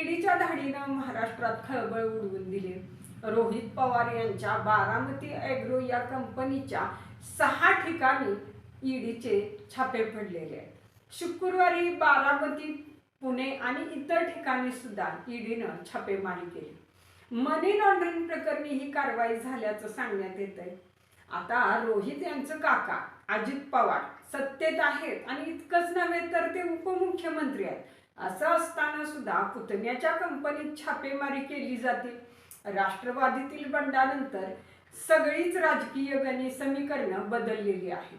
ईडीच्या धाडीनं महाराष्ट्रात खळबळ उडवून दिली. रोहित पवार यांच्या बारामती ॲग्रो या कंपनीच्या सहा ठिकाणी ईडीचे छापे पडलेले आहेत. शुक्रवारी बारामती पुणे आणि इतर ठिकाणी सुद्धा ईडीनं छापेमारी केली. मनी लॉन्ड्रिंग प्रकरणी ही कारवाई झाल्याचं सांगण्यात येत आहे. आता रोहित यांचं काका अजित पवार सत्तेत आहेत आणि इतकंच नव्हे तर ते उपमुख्यमंत्री आहेत. असं असताना सुद्धा पुतण्याच्या कंपनीत छापेमारी केली जाते. राष्ट्रवादीतील बंडानंतर सगळीच राजकीय गणी समीकरणं बदललेली आहेत.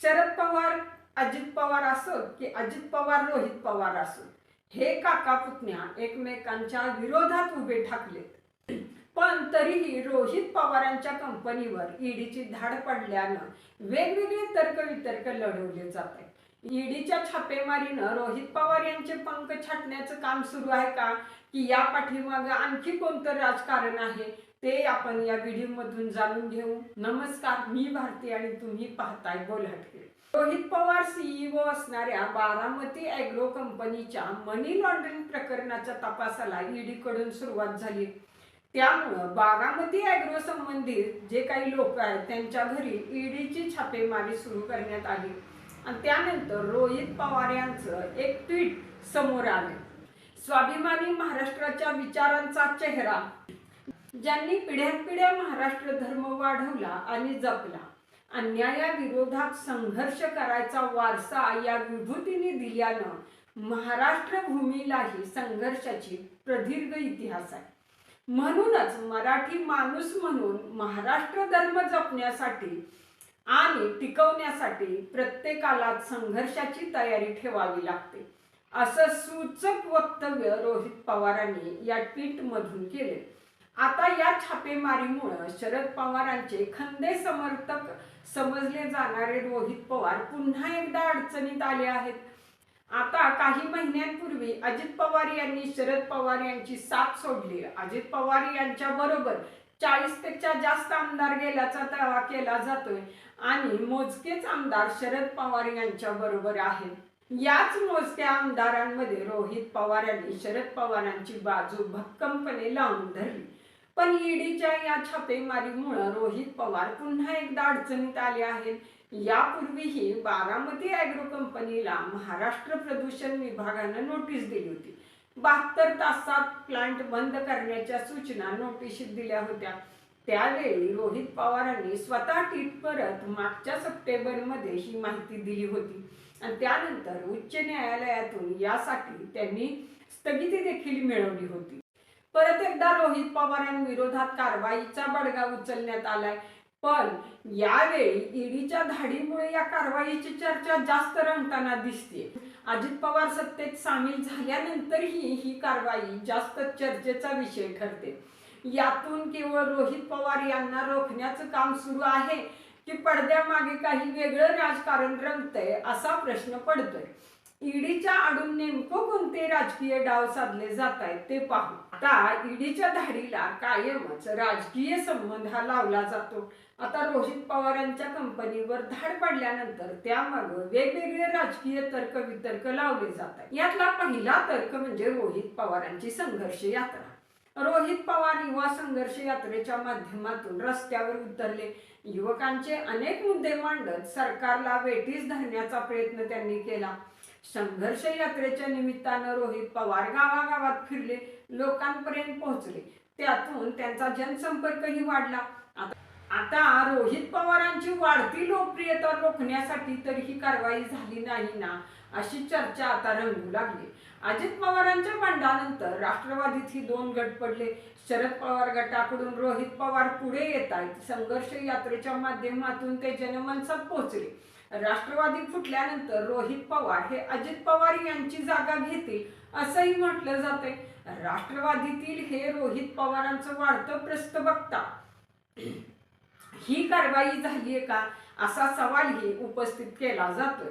शरद पवार अजित पवार असो की अजित पवार रोहित पवार असो हे काका पुतण्या एकमेकांच्या विरोधात उभे ठाकलेत. पण तरीही रोहित पवारांच्या कंपनीवर ईडीची धाड पडल्यानं वेगवेगळे तर्कवितर्क लढवले जात आहेत ईडीच्या छापेमारीनं रोहित पवार यांचे पंख छाटण्याचं काम सुरू आहे का? की या पाठीमाग आणखी कोणतं राजकारण आहे? ते आपण या व्हिडिओमधून जाणून घेऊ. नमस्कार मी भारती आणि तुम्ही पाहताय बोलाटके रोहित पवार सीईओ असणाऱ्या बारामती अॅग्रो कंपनीच्या मनी लॉन्ड्रिंग प्रकरणाच्या तपासाला ईडी कडून सुरुवात झाली. त्यामुळं बारामती ॲग्रो संबंधित जे काही लोक आहेत त्यांच्या घरी ईडीची छापेमारी सुरू करण्यात आली. आणि त्यानंतर रोहित पवार यांचं एक ट्विट समोर आले. स्वाभिमानी महाराष्ट्राच्या विचारांचा चेहरा. ज्यांनी पिढ्यानपिढ्या महाराष्ट्र धर्म वाढवला आणि जपला अन्यायाविरोधात संघर्ष करायचा वारसा या विभूतीने दिल्यानं महाराष्ट्र भूमीलाही संघर्षाची प्रदीर्घ इतिहास आहे. म्हणूनच मराठी माणूस म्हणून महाराष्ट्र धर्म जपण्यासाठी आणि टिकवण्यासाठी प्रत्येकाला संघर्षाची तयारी ठेवावी लागते. असं सूचक वक्तव्य रोहित पवारांनी या ट्विट मधून केले आता या छापेमारीमुळं शरद पवारांचे खंदे समर्थक समजले जाणारे रोहित पवार पुन्हा एकदा अडचणीत आले आहेत. आता काही महिन्यांपूर्वी अजित पवार यांनी शरद पवार यांची साथ सोडली. अजित पवार यांच्या बरोबर चाळीसपेक्षा जास्त आमदार गेल्याचा दावा केला जातोय. आणि मोजकेच आमदार शरद पवार यांच्या बरोबर आहेत. याच मोजक्या आमदारांमध्ये रोहित पवार यांनी शरद पवारांची बाजू भक्कमपणे लावून धरली. पण ईडीच्या या छापेमारीमुळं रोहित पवार पुन्हा एकदा अडचणीत आले आहेत. यापूर्वीही बारामती ॲग्रो कंपनीला महाराष्ट्र प्रदूषण विभागानं नोटीस दिली होती. बहात्तर तासात प्लांट बंद करण्याच्या सूचना नोटिशीत दिल्या होत्या. त्यावेळी रोहित पवारांनी स्वतः ट्विट करत मागच्या सप्टेंबरमध्ये ही माहिती दिली होती. आणि त्यानंतर उच्च न्यायालयातून यासाठी त्यांनी स्थगिती देखील मिळवली होती. परत एकदा रोहित पवारांविरोधात कारवाईचा बडगा उचलण्यात आलाय. पण यावेळी ईडीच्या धाडीमुळे या कारवाईची चर्चा जास्त रंगताना दिसते अजित पवार सत्तेत सामील झाल्यानंतरही ही कारवाई जास्त चर्चेचा विषय ठरते. यातून केवळ रोहित पवार यांना रोखण्याचं काम सुरू आहे की पडद्यामागे काही वेगळं राजकारण रंगतंय असा प्रश्न पडतोय. ईडीच्या आडून नेमकं कोणते राजकीय डाव साधले जात आहेत ते पाहू. आता ईडीच्या धाडीला कायमच राजकीय संबंध हा लावला जातो. आता रोहित पवारांच्या कंपनीवर धाड पडल्यानंतर त्यामाग वेगवेगळे राजकीय तर्क वितर्क लावले जातात यातला पहिला तर्क म्हणजे रोहित पवारांची संघर्ष यात्रा. रोहित पवार युवा संघर्ष यात्रेच्या माध्यमातून रस्त्यावर उतरले. युवकांचे अनेक मुद्दे मांडत सरकारला वेठीस धरण्याचा प्रयत्न त्यांनी केला. संघर्ष यात्रेच्या निमित्तानं रोहित पवार गावागावात फिरले लोकांपर्यंत पोहोचले. त्यातून त्यांचा जनसंपर्कही वाढला. आता आता रोहित पवारांची वाढती लोकप्रियता रोखण्यासाठी तर ही कारवाई झाली नाही ना अशी चर्चा आता रंगू लागली. अजित पवारांच्या बंडानंतर राष्ट्रवादीत ही दोन गट पडले. शरद पवार गटाकडून रोहित पवार पुढे येत आहेत संघर्ष यात्रेच्या माध्यमातून ते जनमनसात पोहोचले. राष्ट्रवादी फुटल्यानंतर रोहित पवार हे अजित पवार यांची जागा घेतील असंही म्हटलं जाते राष्ट्रवादीतील हे रोहित पवारांचं वाढतं प्रस्त बघता ही कारवाई झाली आहे का? असा सवालही उपस्थित केला जातोय.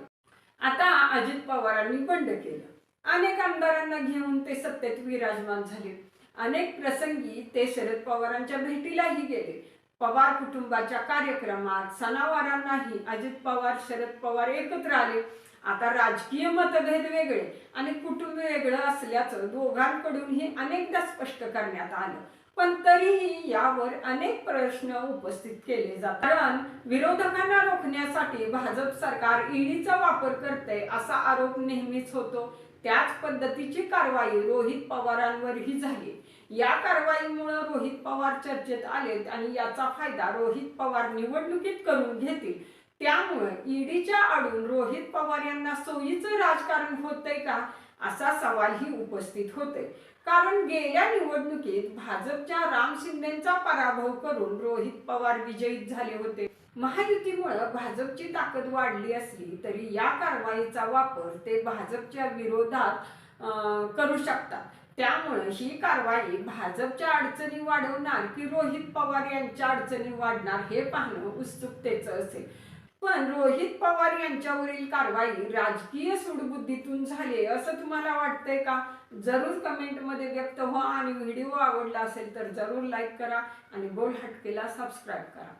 आता अजित पवारांनी बंड केलं. अनेक आमदारांना घेऊन ते सत्तेत विराजमान झाले. अनेक प्रसंगी ते शरद पवारांच्या भेटीलाही गेले. पवार कुटुंबाच्या कार्यक्रमात सणावारांनाही अजित पवार शरद पवार एकत्र आले. आता राजकीय मतभेद वेगळे आणि कुटुंब वेगळं असल्याचं दोघांकडूनही अनेकदा स्पष्ट करण्यात आलं. पण तरीही यावर अनेक प्रश्न उपस्थित केले जातात. कारण विरोधकांना रोखण्यासाठी भाजप सरकार ईडीचा वापर करते असा आरोप नेहमीच होतो. त्याच पद्धतीची कारवाई रोहित पवारांवरही झाली. या कारवाईमुळे रोहित पवार चर्चेत आलेत आणि याचा फायदा रोहित पवार निवडणुकीत करून घेतील. त्यामुळे ईडीच्या आडून रोहित पवार यांना सोयीचं राजकारण होतंय का? असा सवालही उपस्थित होते. कारण गेल्या निवडणुकीत भाजपच्या राम शिंदेचा पराभव करून रोहित पवार विजयीत झाले होते. महायुतीमुळे भाजपची ताकद वाढली असली तरी या कारवाईचा वापर ते भाजपच्या विरोधात अं, करू शकतात. त्यामुळे ही कारवाई भाजपच्या अडचणी वाढवणार की रोहित पवार यांच्या अडचणी वाढणार हे पाहणं उत्सुकतेचं असेल. पण रोहित पवार यांच्यावरील कारवाई राजकीय सूडबुद्धीतून झाली असं तुम्हाला वाटतंय का? जरूर कमेंटमध्ये व्यक्त व्हा आणि व्हिडिओ आवडला असेल तर जरूर लाईक करा आणि बोल हटकेला सबस्क्राईब करा.